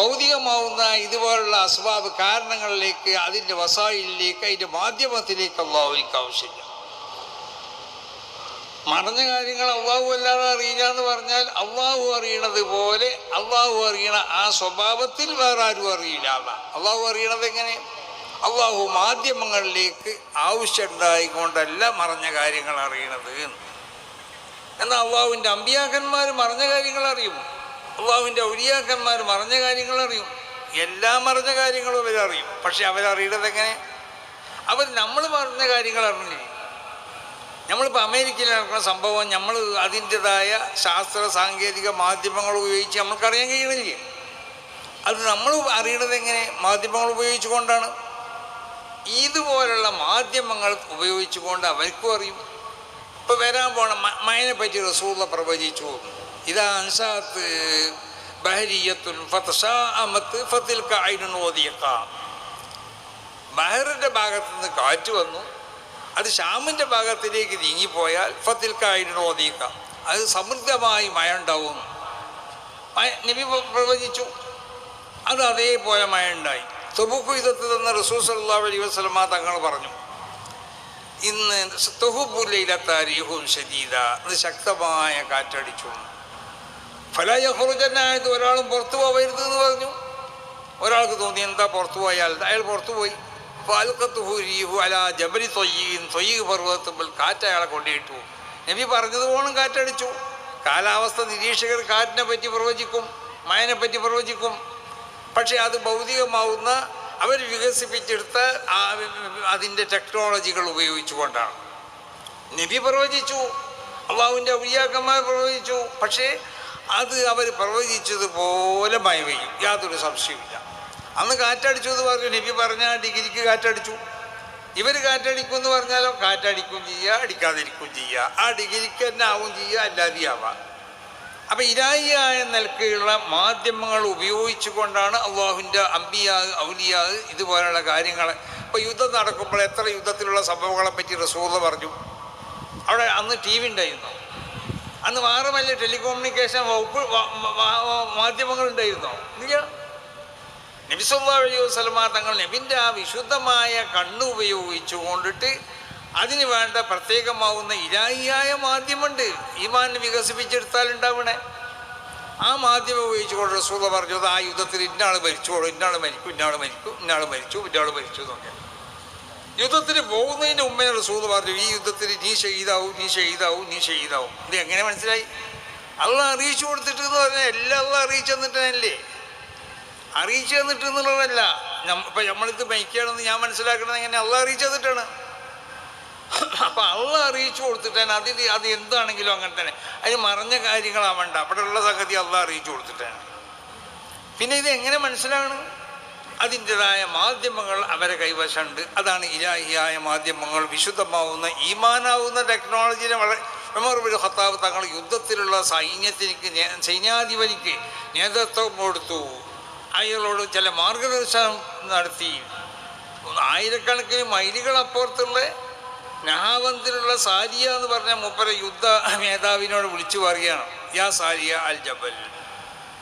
ഭൗതികമാവുന്ന ഇതുപോലുള്ള അസ്ബാബ് കാരണങ്ങളിലേക്ക് അതിന്റെ വസായിലേക്ക് അതിന്റെ മാധ്യമത്തിലേക്ക് അള്ളാഹുവിക്ക് ആവശ്യമില്ല. മറഞ്ഞ കാര്യങ്ങൾ അള്ളാഹു അല്ലാതെ അറിയില്ല എന്ന് പറഞ്ഞാൽ അള്ളാഹു അറിയണത് പോലെ അള്ളാഹു അറിയണ ആ സ്വഭാവത്തിൽ വേറെ ആരും അറിയില്ല അള്ളാഹു അറിയണത് എങ്ങനെ? അള്ളാഹു മാധ്യമങ്ങളിലേക്ക് ആവശ്യമുണ്ടായിക്കൊണ്ടല്ല മറഞ്ഞ കാര്യങ്ങൾ അറിയണത് എന്ന്. എന്നാൽ അള്ളാഹുവിന്റെ അമ്പിയാക്കന്മാർ മറഞ്ഞ കാര്യങ്ങൾ അറിയും അള്ളാഹുവിന്റെ ഔലിയാക്കന്മാർ മറഞ്ഞ കാര്യങ്ങൾ അറിയും എല്ലാ മറഞ്ഞ കാര്യങ്ങളും അവരറിയും. പക്ഷെ അവരറിയണത് എങ്ങനെ? അവർ നമ്മൾ മറഞ്ഞ കാര്യങ്ങൾ അറിഞ്ഞില്ല? നമ്മളിപ്പോൾ അമേരിക്കയിൽ നടക്കുന്ന സംഭവം നമ്മൾ അതിന്റെതായ ശാസ്ത്ര സാങ്കേതിക മാധ്യമങ്ങൾ ഉപയോഗിച്ച് നമ്മൾക്കറിയാൻ കഴിയണില്ലേ? അത് നമ്മൾ അറിയണത് എങ്ങനെ? മാധ്യമങ്ങൾ ഉപയോഗിച്ചുകൊണ്ടാണ്. ഇതുപോലുള്ള മാധ്യമങ്ങൾ ഉപയോഗിച്ചുകൊണ്ട് അവർക്കും അറിയും. ഇപ്പോൾ വരാൻ പോണ മയനെ പറ്റി റസൂള്ള പ്രവചിച്ചു ഇതാ അൻസാത്ത് ബഹരിയത്തുൻ ഫത്തഷാമത്ത് ഫത്തിൽ കായിനും ഓതിയക്കാം. ബഹറിന്റെ ഭാഗത്തു നിന്ന് കാറ്റ് വന്നു. അത് ഷാമിന്റെ ഭാഗത്തിലേക്ക് നീങ്ങിപ്പോയാൽ ഫത്തിൽ കായിനും ഓതിയേക്കാം. അത് സമൃദ്ധമായി മഴ ഉണ്ടാവും നബി പ്ര- പ്രവചിച്ചു. അത് അതേപോലെ മഴ ഉണ്ടായി തൊബുക്ക് യുദ്ധത്തിൽ നിന്ന് റസൂൽ സല്ലല്ലാഹു അലൈഹി വസല്ലമ തങ്ങൾ പറഞ്ഞു ഇന്ന് തൊഹുബുലയിലത്താരിഹും ശരീര അത് ശക്തമായ കാറ്റടിച്ചു. ഫലയഹുറുജനായത് ഒരാളും പുറത്തു പോവരുത് എന്ന് പറഞ്ഞു. ഒരാൾക്ക് തോന്നി എന്താ പുറത്തു പോയാൽ? അയാൾ പുറത്തു പോയി. ഫാൽക്കത്തുഹുരീഹു അല ജബലി തൊയ്യീൻ തൊയ്യ് പർവതത്തുമ്പോൾ കാറ്റ് അയാളെ കൊണ്ടിട്ടു. നബി പറഞ്ഞത് പോണം കാറ്റടിച്ചു. കാലാവസ്ഥ നിരീക്ഷകർ കാറ്റിനെ പറ്റി പ്രവചിക്കും മയനെ പറ്റി പ്രവചിക്കും. പക്ഷേ അത് ഭൗതികമാവുന്ന അവർ വികസിപ്പിച്ചെടുത്ത അതിന്റെ ടെക്നോളജികൾ ഉപയോഗിച്ചുകൊണ്ടാണ്. നബി പ്രവചിച്ചു. അള്ളാഹുവിന്റെ ഔലിയാക്കന്മാർ പ്രവചിച്ചു. പക്ഷേ അത് അവർ പ്രവചിച്ചതുപോലെ മഴ പെയ്യും യാതൊരു സംശയമില്ല അന്ന് കാറ്റടിച്ചു എന്ന് പറഞ്ഞു. നബി പറഞ്ഞ ഡിഗ്രിക്ക് കാറ്റടിച്ചു. ഇവർ കാറ്റടിക്കും എന്ന് പറഞ്ഞാലോ? കാറ്റടിക്കും ചെയ്യുക അടിക്കാതിരിക്കും ചെയ്യുക ആ ഡിഗ്രിക്ക് തന്നെ ആവും ചെയ്യുക അല്ലാതെ ആവാം. അപ്പം ഇരായിയായ നിലക്കുള്ള മാധ്യമങ്ങൾ ഉപയോഗിച്ചുകൊണ്ടാണ് അള്ളാഹുവിന്റെ അമ്പിയാ ഔലിയാ ഇതുപോലെയുള്ള കാര്യങ്ങൾ ഇപ്പോൾ യുദ്ധം നടക്കുമ്പോൾ എത്ര യുദ്ധത്തിലുള്ള സംഭവങ്ങളെ പറ്റി പറഞ്ഞു. അവിടെ അന്ന് ടി വി ഉണ്ടായിരുന്നു. അന്ന് വേറെ വലിയ ടെലികമ്മ്യൂണിക്കേഷൻ വകുപ്പ് മാധ്യമങ്ങളുണ്ടായിരുന്നോ? ഇല്ല. നബിസല്ലാ അലൈഹി വസല്ലമ തങ്ങൾ നബിന്റെ ആ വിശുദ്ധമായ കണ്ണ് ഉപയോഗിച്ചു കൊണ്ടിട്ട് അതിന് വേണ്ട പ്രത്യേകമാവുന്ന ഇരായിയായ മാധ്യമമുണ്ട്. ഈമാൻ വികസിപ്പിച്ചെടുത്താൽ ഉണ്ടാവണേ ആ മാധ്യമം ഉപയോഗിച്ചുകൊണ്ട് റസൂല പറഞ്ഞത് ആ യുദ്ധത്തിൽ ഇന്നാൾ മരിച്ചോളൂ ഇന്നാൾ മരിക്കും ഇന്നാൾ മരിക്കും ഇന്നാൾ മരിച്ചു ഇന്നാൾ മരിച്ചു എന്നൊക്കെ. യുദ്ധത്തിന് പോകുന്നതിന് മുമ്പേ സൂത് പറഞ്ഞു ഈ യുദ്ധത്തിൽ നീ ഷെയ്താവും നീ ഷെയ്താവും നീ ഷെയ്താവും ഇത് എങ്ങനെ മനസ്സിലായി? അള്ള അറിയിച്ചു കൊടുത്തിട്ട് എന്ന് പറഞ്ഞാൽ എല്ലാം അള്ള അറിയിച്ചു തന്നിട്ടല്ലേ അറിയിച്ചു തന്നിട്ട് എന്നുള്ളതല്ല ഇപ്പം നമ്മളിത് മയക്കുകയാണെന്ന് ഞാൻ മനസ്സിലാക്കണത് എങ്ങനെ? അള്ള അറിയിച്ചു തന്നിട്ടാണ്. അപ്പം അള്ള അറിയിച്ചു കൊടുത്തിട്ടാണ്. അതിൽ അത് എന്താണെങ്കിലും അങ്ങനെ തന്നെ. അതിന് മറഞ്ഞ കാര്യങ്ങളാവണ്ട അവിടെ ഉള്ള സംഗതി അള്ള അറിയിച്ചു കൊടുത്തിട്ടാണ്. പിന്നെ ഇത് എങ്ങനെ മനസ്സിലാകണം അതിന്റെതായ മാധ്യമങ്ങൾ അവരെ കൈവശമുണ്ട്. അതാണ് ഇലാഹിയായ മാധ്യമങ്ങൾ വിശുദ്ധമാവുന്ന ഈമാനാവുന്ന ടെക്നോളജിനെ വളരെ മെമ്മറബിൾ ഹത്താബ് തങ്ങൾ യുദ്ധത്തിലുള്ള സൈന്യത്തിനിക്ക് സൈന്യാധിപനിക്ക് നേതൃത്വം കൊടുത്തു. അയാളോട് ചില മാർഗദർശനം നടത്തി. ആയിരക്കണക്കിന് മൈലുകൾ അപ്പുറത്തുള്ള നഹാവന്തിലുള്ള സാരിയ എന്ന് പറഞ്ഞ മുപ്പര യുദ്ധ മേധാവിനോട് വിളിച്ചു പറയുകയാണ്. യാ സാരിയ അൽ ജബൽ.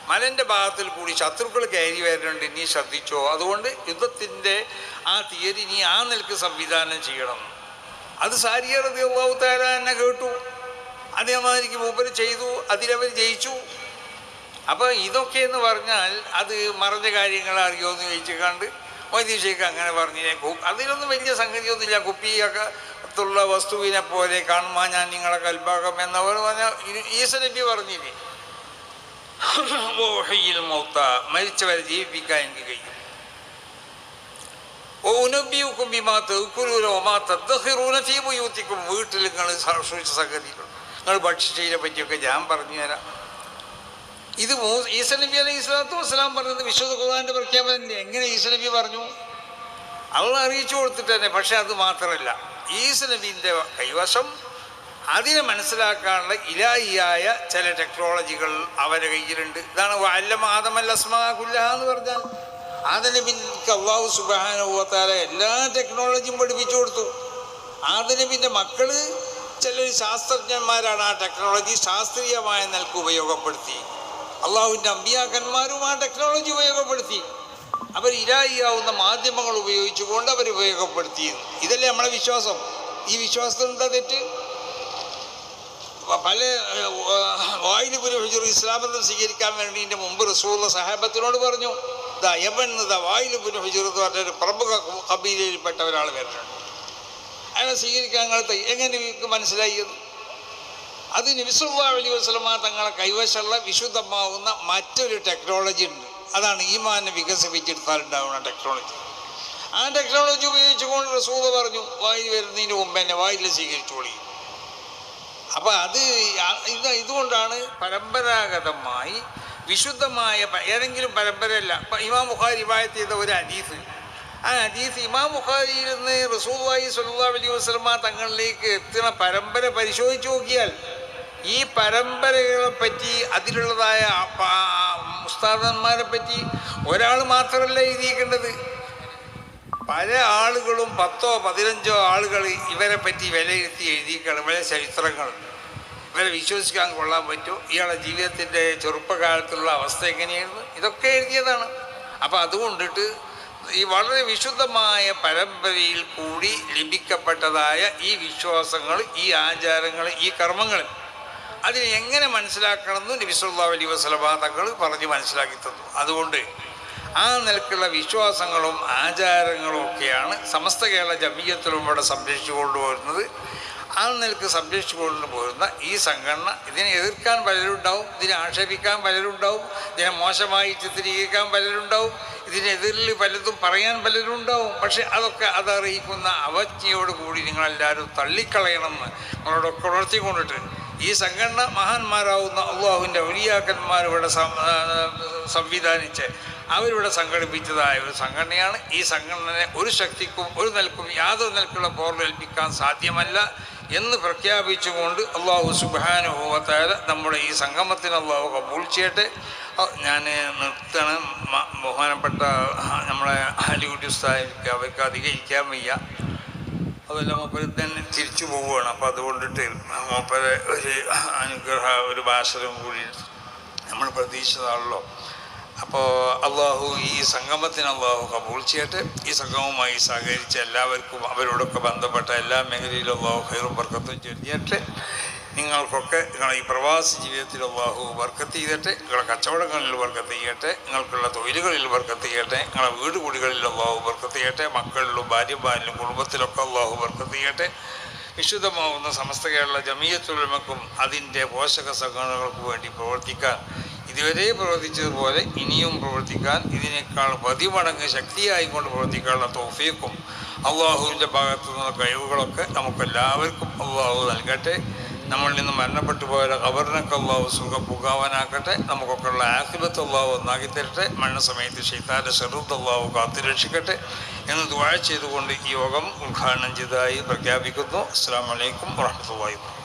മലന്റെ ഭാഗത്തിൽ കൂടി ശത്രുക്കൾ കയറി വരുന്നുണ്ട്. നീ ശ്രദ്ധിച്ചോ. അതുകൊണ്ട് യുദ്ധത്തിന്റെ ആ തീയതി നീ ആ നിലയ്ക്ക് സംവിധാനം ചെയ്യണം. അത് സാരിയർ അള്ളാഹുത്താര എന്നെ കേട്ടു. അതേമാതിരിക്ക് മൂപ്പര് ചെയ്തു. അതിലവർ ജയിച്ചു. അപ്പോൾ ഇതൊക്കെ എന്ന് പറഞ്ഞാൽ അത് മറഞ്ഞ കാര്യങ്ങൾ അറിയോ എന്ന് ചോദിച്ചു കണ്ട് അങ്ങനെ പറഞ്ഞില്ലേ അതിലൊന്നും വലിയ സംഗതിയൊന്നുമില്ല. കുപ്പിയൊക്കെ ത്തുള്ള വസ്തുവിനെ പോലെ കാണുമ്പോൾ ഞാൻ നിങ്ങളെ കൽഭാഗം എന്നവർ പറഞ്ഞ ഈശ്വരബി പറഞ്ഞില്ലേ? മരിച്ചവരെ ജീവിപ്പിക്കാൻ എനിക്ക് കഴിയും. ഓ ഉനബിയുക്കും ബിമാ തെക്കുരൂരോ മാ തദ്ദഹിറൂന ഫീ വീട്ടിൽ നിങ്ങൾ സൂക്ഷിച്ച നിങ്ങൾ ഭക്ഷിച്ചതിനെ പറ്റിയൊക്കെ ഞാൻ പറഞ്ഞു തരാം. ഇത് ഈസ നബി അലൈഹി സ്വലാത്തു വസ്സലാം പറഞ്ഞത് വിശുദ്ധ ഖുർആന്റെ പ്രഖ്യാപനം എങ്ങനെ ഈസ നബി പറഞ്ഞു? അള്ള അറിയിച്ചു കൊടുത്തിട്ട് തന്നെ പക്ഷെ അത് മാത്രമല്ല ഈസ നബീന്റെ കൈവശം അതിനെ മനസ്സിലാക്കാനുള്ള ഇലായിയായ ചില ടെക്നോളജികൾ അവരുടെ കയ്യിലുണ്ട്. ഇതാണ് വല്ലം ആദമല്ല അസ്മാകുല്ല എന്ന് പറഞ്ഞാൽ. ആദനബിക്ക് അള്ളാഹു സുബാനുഭവത്താല എല്ലാ ടെക്നോളജിയും പഠിപ്പിച്ചു കൊടുത്തു. ആദനബിന്റെ മക്കൾ ചില ശാസ്ത്രജ്ഞന്മാരാണ് ആ ടെക്നോളജി ശാസ്ത്രീയമായ നിലയ്ക്ക് ഉപയോഗപ്പെടുത്തി. അള്ളാഹുവിന്റെ അമ്പിയാക്കന്മാരും ആ ടെക്നോളജി ഉപയോഗപ്പെടുത്തി. അവർ ഇരായിയാവുന്ന മാധ്യമങ്ങൾ ഉപയോഗിച്ചുകൊണ്ട് അവർ ഉപയോഗപ്പെടുത്തി ഇതല്ലേ നമ്മളെ വിശ്വാസം? ഈ വിശ്വാസത്തിൽ എന്താ തെറ്റ്? പല ഓയിൽ ഹുജുർ ഇസ്ലാമതം സ്വീകരിക്കാൻ വേണ്ടി എന്റെ മുമ്പ് റസൂള്ള സഹാബത്തിനോട് പറഞ്ഞു ദാ യമൻ ദാ വായിൽ എന്ന് പറഞ്ഞൊരു പ്രമുഖ കബീലയിൽപ്പെട്ട ഒരാൾ വരുന്നുണ്ട്. അയാളെ സ്വീകരിക്കാൻ കാലത്ത് എങ്ങനെ നിങ്ങൾക്ക് മനസ്സിലായത് അത് നബിസുല്ലാ വസ്ലമ തങ്ങളെ കൈവശമുള്ള വിശുദ്ധമാവുന്ന മറ്റൊരു ടെക്നോളജി ഉണ്ട്. അതാണ് ഈമാനെ വികസിപ്പിച്ചെടുത്താൽ ഉണ്ടാവുന്ന ടെക്നോളജി. ആ ടെക്നോളജി ഉപയോഗിച്ചുകൊണ്ട് റസൂദ് പറഞ്ഞു വായിൽ വരുന്നതിന് മുമ്പ് എന്നെ വായിൽ സ്വീകരിച്ചോളി. അപ്പം അത് ഇത് ഇതുകൊണ്ടാണ് പരമ്പരാഗതമായി വിശുദ്ധമായ ഏതെങ്കിലും പരമ്പരയല്ല. ഇപ്പം ഇമാം ബുഖാരി റിവായത്ത് ചെയ്ത ഒരു ഹദീസ്. ആ ഹദീസ് ഇമാം ബുഖാരിയിൽ നിന്ന് റസൂദായി സല്ലല്ലാഹു അലൈഹി വസ്ലമ തങ്ങളിലേക്ക് എത്തുന്ന പരമ്പര പരിശോധിച്ച് നോക്കിയാൽ ഈ പരമ്പരകളെ പറ്റി അതിലുള്ളതായ ഉസ്താദന്മാരെ പറ്റി ഒരാൾ മാത്രമല്ല എഴുതിയിരിക്കേണ്ടത്. പല ആളുകളും പത്തോ പതിനഞ്ചോ ആളുകൾ ഇവരെ പറ്റി വിലയിരുത്തി എഴുതിയിരിക്കുകയാണ്. ഇവരെ ചരിത്രങ്ങൾ ഇവരെ വിശ്വസിക്കാൻ കൊള്ളാൻ പറ്റുമോ? ഇയാളുടെ ജീവിതത്തിന്റെ ചെറുപ്പകാലത്തുള്ള അവസ്ഥ എങ്ങനെയായിരുന്നു? ഇതൊക്കെ എഴുതിയതാണ്. അപ്പോൾ അതുകൊണ്ടിട്ട് ഈ വളരെ വിശുദ്ധമായ പരമ്പരയിൽ കൂടി ലഭിക്കപ്പെട്ടതായ ഈ വിശ്വാസങ്ങൾ ഈ ആചാരങ്ങൾ ഈ കർമ്മങ്ങൾ അതിനെ എങ്ങനെ മനസ്സിലാക്കണമെന്ന് നബിസുല്ലാ അലൈഹി വസ്ലമ തങ്ങൾ പറഞ്ഞ് മനസ്സിലാക്കി തന്നു. അതുകൊണ്ട് ആ നിലക്കുള്ള വിശ്വാസങ്ങളും ആചാരങ്ങളും ഒക്കെയാണ് സമസ്ത കേരള ജമീയത്തിലും ഇവിടെ സംരക്ഷിച്ചു കൊണ്ടുപോരുന്നത്. ആ നിലയ്ക്ക് സംരക്ഷിച്ചു കൊണ്ടുപോരുന്ന ഈ സംഘടന ഇതിനെ എതിർക്കാൻ പലരുണ്ടാവും ഇതിനെ ആക്ഷേപിക്കാൻ പലരുണ്ടാവും ഇതിനെ മോശമായി ചിത്രീകരിക്കാൻ പലരുണ്ടാവും ഇതിനെതിരിൽ പലതും പറയാൻ പലരുണ്ടാവും. പക്ഷെ അതൊക്കെ അതറിയിക്കുന്ന അവജ്ഞയോട് കൂടി നിങ്ങളെല്ലാവരും തള്ളിക്കളയണമെന്ന് നിങ്ങളോടൊക്കെ ഉണർത്തിക്കൊണ്ടിട്ട് ഈ സംഘടന മഹാന്മാരാവുന്ന അള്ളാഹുവിന്റെ ഒലിയാക്കന്മാരിവിടെ സംവിധാനിച്ച് അവരിവിടെ സംഘടിപ്പിച്ചതായ ഒരു സംഘടനയാണ്. ഈ സംഘടനയെ ഒരു ശക്തിക്കും ഒരു നിലക്കും യാതൊരു നിലക്കുള്ള പോർവേൽപ്പിക്കാൻ സാധ്യമല്ല എന്ന് പ്രഖ്യാപിച്ചുകൊണ്ട് അള്ളാഹു സുബാനുഭവത്തായ നമ്മുടെ ഈ സംഗമത്തിന് അള്ളാഹു കബൂൾ ചെയ്യട്ടെ. ഞാൻ നിർത്തണം. ബഹുമാനപ്പെട്ട നമ്മളെ ഹാലിവുഡ് ഉസ്താദിക്ക് അവർക്ക് അധികം ഇരിക്കാൻ വയ്യ. അതല്ല മൂപ്പര് തന്നെ തിരിച്ചു പോവുകയാണ്. അപ്പോൾ അതുകൊണ്ടിട്ട് മൂപ്പര് ഒരു അനുഗ്രഹ ഒരു ഭാഷലും കൂടി നമ്മൾ പ്രതീക്ഷിച്ചതാണല്ലോ. അപ്പോൾ അള്ളാഹു ഈ സംഗമത്തിന് അള്ളാഹു കബൂൾ ചെയ്യട്ടെ. ഈ സംഗമവുമായി സഹകരിച്ച എല്ലാവർക്കും അവരോടൊക്കെ ബന്ധപ്പെട്ട എല്ലാ മേഖലയിലും അള്ളാഹു ഹൈറും വർക്കത്തും ചൊരിയട്ടെ. നിങ്ങൾക്കൊക്കെ നിങ്ങൾ ഈ പ്രവാസി ജീവിതത്തിൽ അള്ളാഹു വർക്കത്ത് ചെയ്യട്ടെ. നിങ്ങളെ കച്ചവടങ്ങളിൽ വർക്കത്ത് ചെയ്യട്ടെ. നിങ്ങൾക്കുള്ള തൊഴിലുകളിൽ വർക്കത്ത് ചെയ്യട്ടെ. നിങ്ങളുടെ വീട് കുടികളിൽ അള്ളാഹു വർക്കത്ത് ചെയ്യട്ടെ. മക്കളിലും ഭാര്യമാരിലും കുടുംബത്തിലൊക്കെ അള്ളാഹു വർക്കത്ത് ചെയ്യട്ടെ. വിശുദ്ധമാവുന്ന സമസ്ത കേരള ജമീയത്തുലമക്കും അതിന്റെ പോഷക സംഘടനകൾക്കും വേണ്ടി പ്രവർത്തിക്കാൻ ഇതുവരെ പ്രവർത്തിച്ചതുപോലെ ഇനിയും പ്രവർത്തിക്കാൻ ഇതിനേക്കാൾ പതിമടങ്ങ് ശക്തിയായിക്കൊണ്ട് പ്രവർത്തിക്കാനുള്ള തോഫീക്കും അള്ളാഹുവിന്റെ ഭാഗത്തു നിന്നുള്ള കഴിവുകളൊക്കെ നമുക്കെല്ലാവർക്കും അള്ളാഹു നൽകട്ടെ. നമ്മൾ നിന്ന് മരണപ്പെട്ടു പോയ ഖബറിനൊക്കെ അള്ളാഹു സുഖം പുകാവാനാക്കട്ടെ. നമുക്കൊക്കെ ഉള്ള ആഹിബത്ത് അള്ളാഹു ഒന്നാക്കി തരട്ടെ. മരണസമയത്ത് ഷെയ്ത്താന്റെ ശ്രദ്ധ അള്ളാഹു കാത്തുരക്ഷിക്കട്ടെ എന്ന് ദുവാഴ ചെയ്തുകൊണ്ട് ഈ യോഗം ഉദ്ഘാടനം ചെയ്തതായി പ്രഖ്യാപിക്കുന്നു. അസ്സാം വലൈക്കും വാഹമത്തല്ലാ